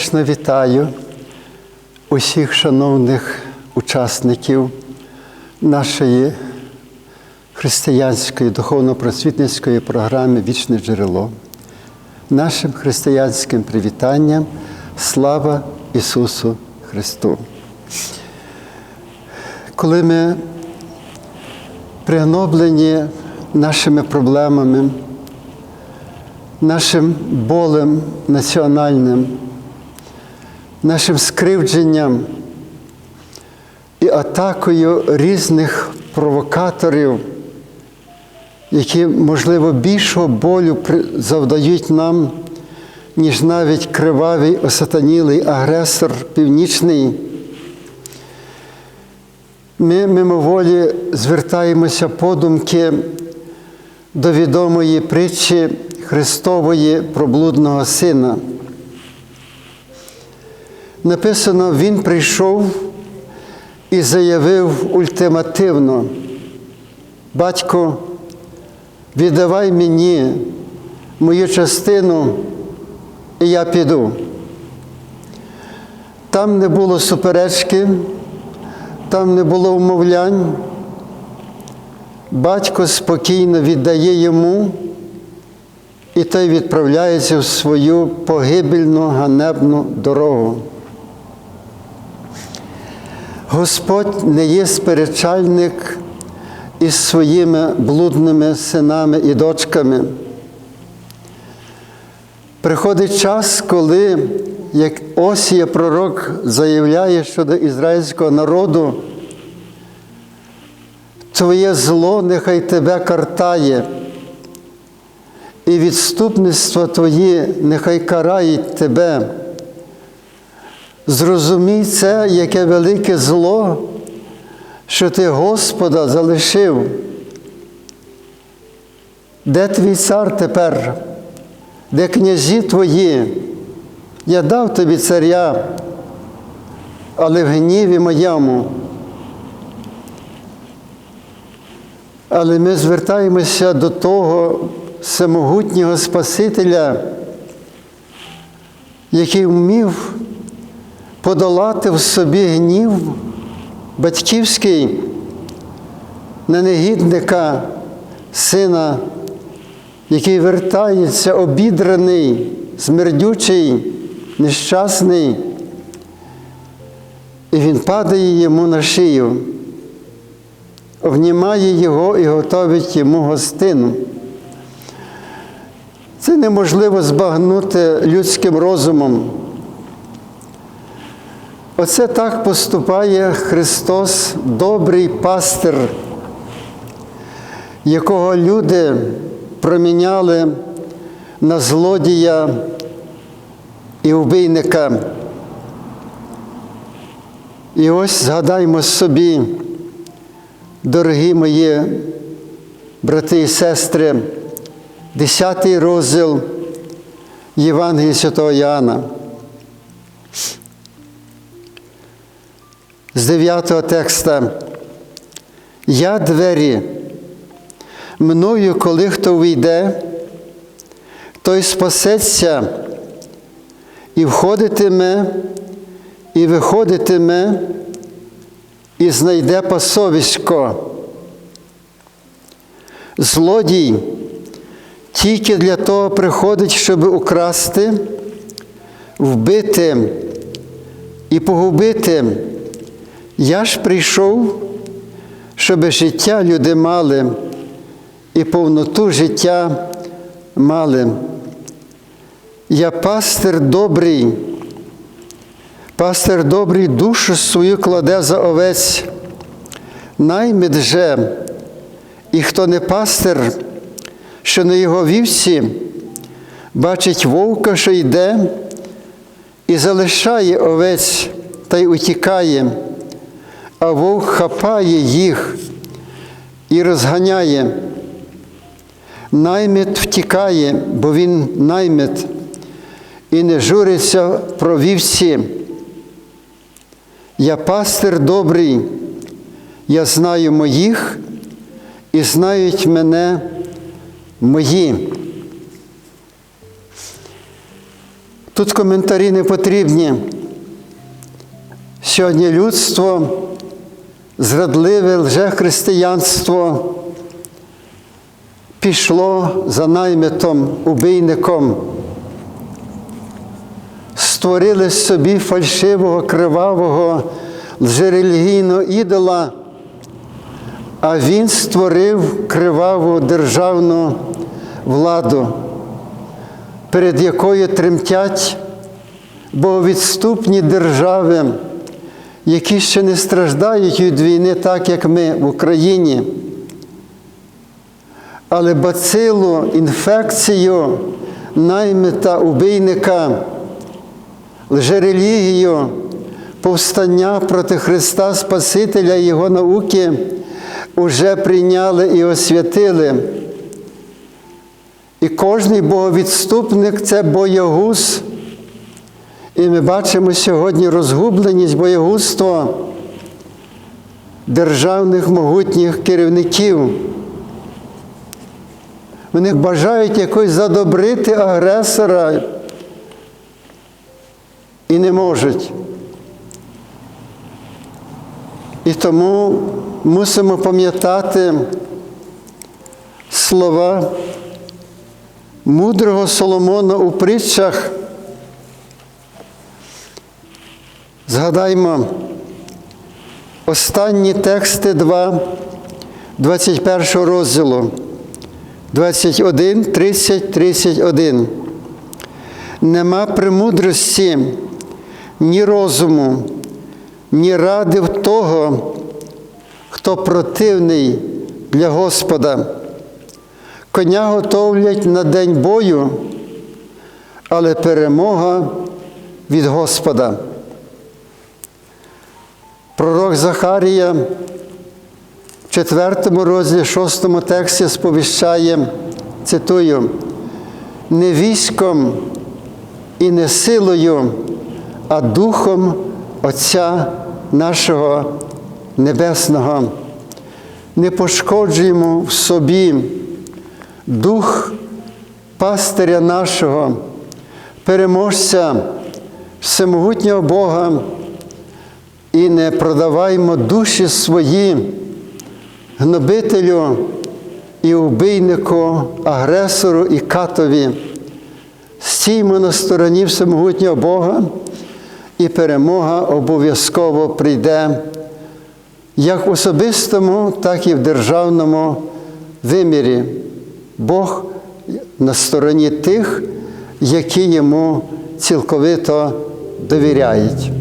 Сердечно вітаю усіх шановних учасників нашої християнської духовно-просвітницької програми Вічне джерело. Нашим християнським привітанням слава Ісусу Христу. Коли ми пригноблені нашими проблемами, нашим болем національним, нашим скривдженням і атакою різних провокаторів, які, можливо, більшого болю завдають нам, ніж навіть кривавий осатанілий агресор північний. Ми мимоволі звертаємося подумки до відомої притчі Христової проблудного Сина. Написано, Він прийшов і заявив ультимативно, батько, віддавай мені мою частину, і я піду. Там не було суперечки, там не було умовлянь. Батько спокійно віддає йому, і той відправляється в свою погибельну ганебну дорогу. Господь не є сперечальник із своїми блудними синами і дочками. Приходить час, коли, як Осія пророк заявляє щодо ізраїльського народу, Твоє зло нехай тебе картає, і відступництво Твоє нехай карають тебе. Зрозумій це, яке велике зло, що ти Господа залишив. Де твій цар тепер? Де князі твої? Я дав тобі царя, але в гніві моєму. Але ми звертаємося до того всемогутнього Спасителя, який вмів подолати в собі гнів батьківський на негідника, сина, який вертається обідраний, смердючий, нещасний, і він падає йому на шию обнімає його і готовить йому гостину. Це неможливо збагнути людським розумом. Оце так поступає Христос, добрий пастир, якого люди проміняли на злодія і вбийника. І ось згадаймо собі. Дорогі мої брати і сестри, 10 розділ Євангелія Святого Іоанна. З 9 текста. Я двері, мною, коли хто вийде, той спасеться і входитиме, і виходитиме і знайде пасовисько. Злодій тільки для того приходить, щоб украсти, вбити і погубити. Я ж прийшов, щоб життя люди мали і повноту життя мали. Я пастир добрий. Пастир добрий душу свою кладе за овець, наймит же, і хто не пастир, що на його вівці, бачить вовка, що йде, і залишає овець та й утікає, а вовк хапає їх і розганяє. Наймит втікає, бо він наймит, і не журиться про вівці. Я пастир добрий, я знаю моїх і знають мене мої. Тут коментарі не потрібні. Сьогодні людство, зрадливе лжехристиянство пішло за наймитом, убийником, створили собі фальшивого, кривавого, лжерелігійного ідола, а він створив криваву державну владу, перед якою тремтять боговідступні держави, які ще не страждають від війни, так як ми в Україні. Але бацилу, інфекцію, наймита убийника, лжерелігію, повстання проти Христа Спасителя і Його науки уже прийняли і освятили. І кожний боговідступник це боягуз. І ми бачимо сьогодні розгубленість, боягузтво державних могутніх керівників. Вони бажають якось задобрити агресора і не можуть. І тому мусимо пам'ятати слова мудрого Соломона у притчах. Згадаймо останні тексти 2, 21 розділу. 21, 30, 31. Нема премудрості, ні розуму, ні ради в того, хто противний для Господа. Коня готовлять на день бою, але перемога від Господа. Пророк Захарія в четвертому розділі, шостому тексті сповіщає, цитую, не військом і не силою, а духом Отця нашого Небесного. Не пошкоджуємо в собі дух пастиря нашого, переможця всемогутнього Бога і не продаваймо душі свої гнобителю і убийнику, агресору і катові. Стіймо на стороні всемогутнього Бога, і перемога обов'язково прийде як в особистому, так і в державному вимірі. Бог на стороні тих, які йому цілковито довіряють.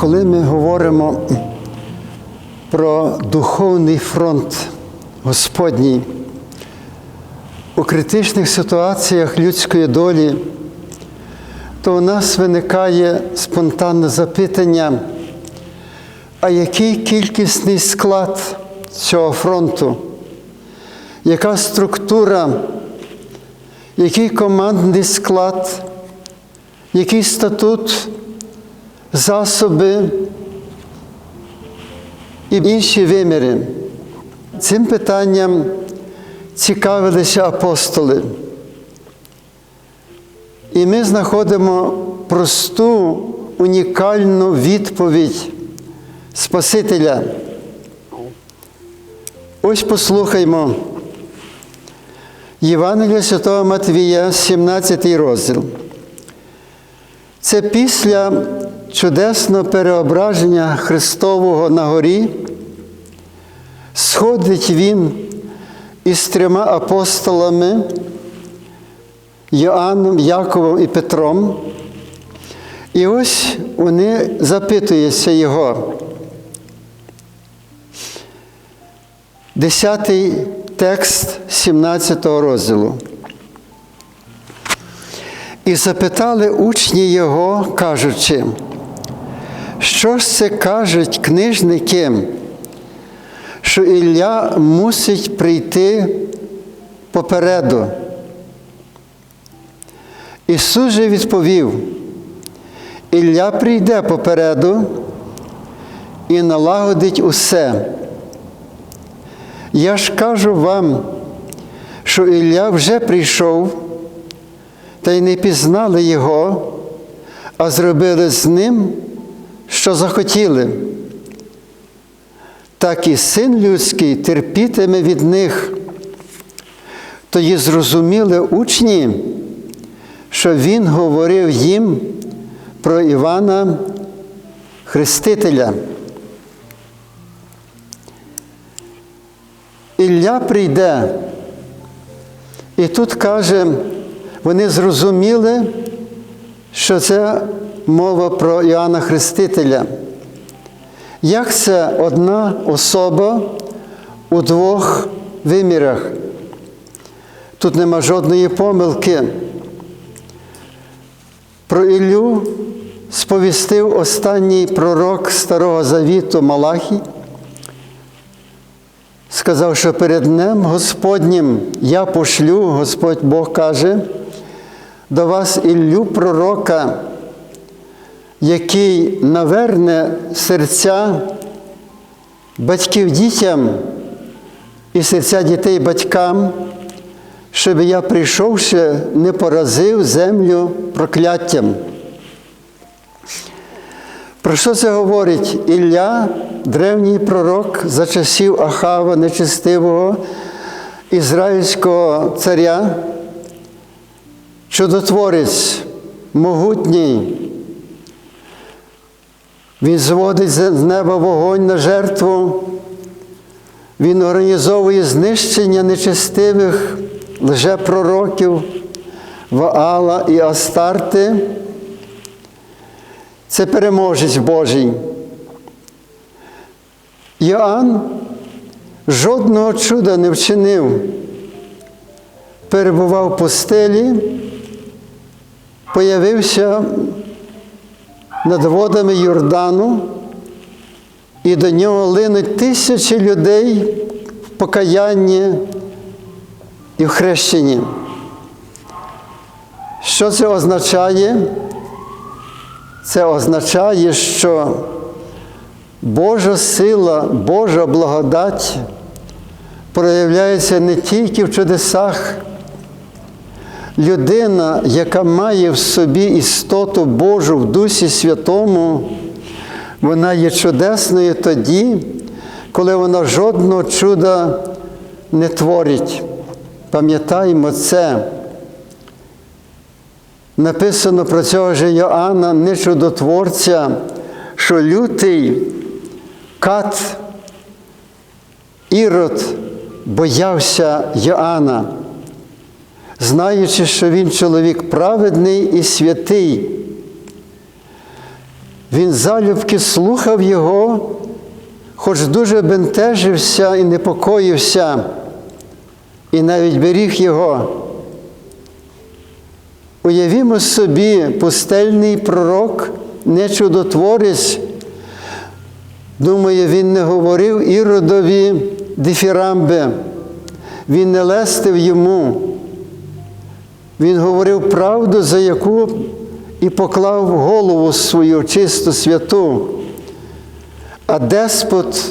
Коли ми говоримо про духовний фронт Господній, у критичних ситуаціях людської долі то у нас виникає спонтанне запитання, а який кількісний склад цього фронту? Яка структура, який командний склад, який статут, засоби і інші виміри? Цим питанням цікавилися апостоли. І ми знаходимо просту, унікальну відповідь Спасителя. Ось послухаймо Євангелія Святого Матвія, 17 розділ. Це після чудесного переображення Христового на горі. Сходить Він із трьома апостолами Йоанном, Яковом і Петром. І ось вони запитуються його. Десятий текст 17 розділу. І запитали учні його, кажучи, що ж це кажуть книжники, що Ілля мусить прийти попереду. Ісус же відповів, Ілля прийде попереду і налагодить усе. Я ж кажу вам, що Ілля вже прийшов, та й не пізнали його, а зробили з ним, що захотіли. Так і син людський терпітиме від них. Тоді зрозуміли учні, що Він говорив їм про Івана Хрестителя. Ілля прийде. І тут каже, вони зрозуміли, що це мова про Іоанна Хрестителя. Як це одна особа у двох вимірах? Тут нема жодної помилки. Про Іллю сповістив останній пророк Старого Завіту Малахій, сказав, що перед Днем Господнім я пошлю, Господь Бог каже, до вас Іллю пророка, який наверне серця батьків дітям і серця дітей батькам, щоб я, прийшовши, не поразив землю прокляттям. Про що це говорить Ілля, древній пророк за часів Ахава нечестивого ізраїльського царя, чудотворець могутній. Він зводить з неба вогонь на жертву, він організовує знищення нечестивих лжепророків Ваала і Астарти. Це переможець Божий. Йоанн жодного чуда не вчинив, перебував в пустелі, появився над водами Йордану, і до нього линуть тисячі людей в покаянні і в хрещенні. Що це означає? Це означає, що Божа сила, Божа благодать проявляється не тільки в чудесах. Людина, яка має в собі істоту Божу в Дусі Святому, вона є чудесною тоді, коли вона жодного чуда не творить. Пам'ятаємо це. Написано про цього ж Йоанна, не чудотворця, що лютий кат Ірод боявся Йоанна, знаючи, що він чоловік праведний і святий. Він залюбки слухав його, хоч дуже бентежився і непокоївся, і навіть беріг його. Уявімо собі, пустельний пророк, не чудотворець. Думаю, він не говорив іродові дифірамби, він не лестив йому. Він говорив правду, за яку і поклав голову свою чисту святу. А деспот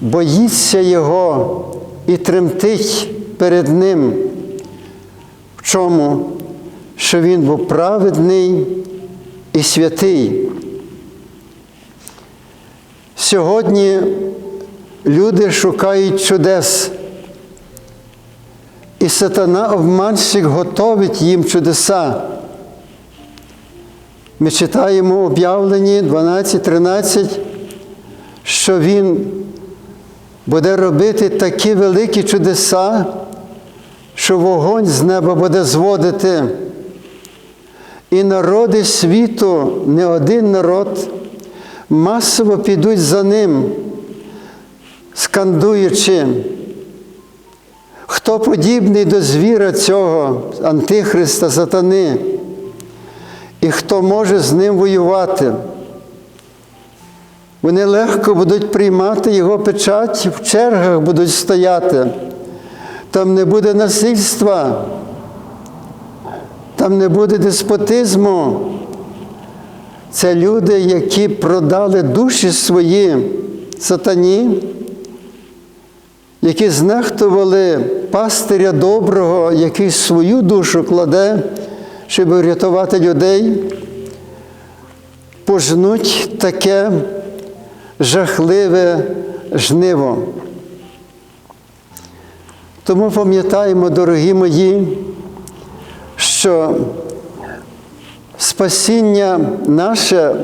боїться його і тремтить перед ним. В чому? Що він був праведний і святий. Сьогодні люди шукають чудес, і сатана обманщик готовить їм чудеса. Ми читаємо у об'явленні 12-13, що він буде робити такі великі чудеса, що вогонь з неба буде зводити. І народи світу, не один народ, масово підуть за ним, скандуючи, хто подібний до звіра цього, Антихриста Сатани, і хто може з ним воювати. Вони легко будуть приймати його печать, в чергах будуть стояти. Там не буде насильства, там не буде деспотизму. Це люди, які продали душі свої сатані, які знехтували пастиря доброго, який свою душу кладе, щоб врятувати людей, пожнуть таке жахливе жниво. Тому пам'ятаємо, дорогі мої, що спасіння наше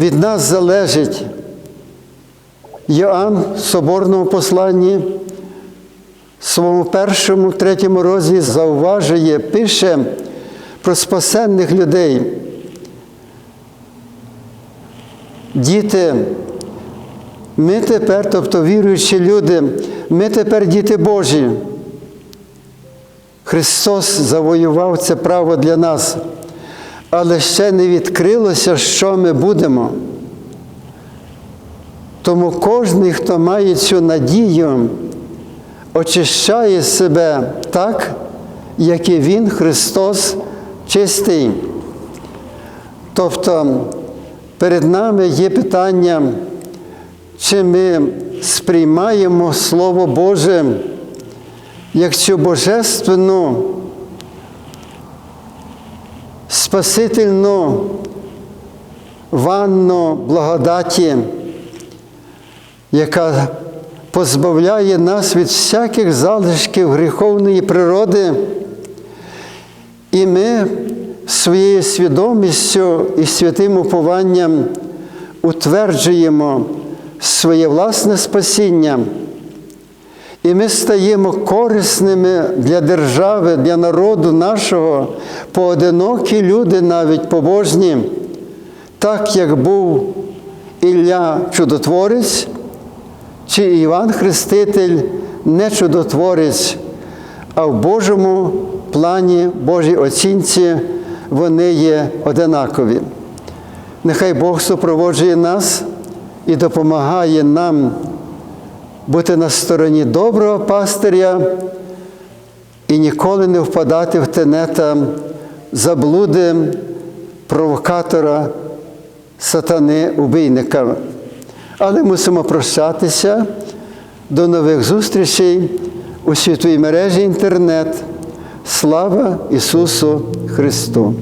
від нас залежить. Йоанн в Соборному посланні, своєму першому, третьому розділі зауважує, пише про спасенних людей. Діти, ми тепер, тобто віруючі люди, ми тепер діти Божі. Христос завоював це право для нас, але ще не відкрилося, що ми будемо. Тому кожен, хто має цю надію, очищає себе так, як і Він, Христос, чистий. Тобто перед нами є питання, чи ми сприймаємо Слово Боже як цю божественну, спасительну ванну благодаті, яка позбавляє нас від всяких залишків гріховної природи, і ми своєю свідомістю і святим упованням утверджуємо своє власне спасіння. І ми стаємо корисними для держави, для народу нашого, поодинокі люди, навіть побожні, так як був Ілля Чудотворець, чи Іван Хреститель не чудотворець, а в Божому плані, Божій оцінці вони є одинакові. Нехай Бог супроводжує нас і допомагає нам бути на стороні доброго пастиря і ніколи не впадати в тенета заблуди провокатора, сатани, убійника. Але мусимо прощатися. До нових зустрічей у світовій мережі інтернет. Слава Ісусу Христу!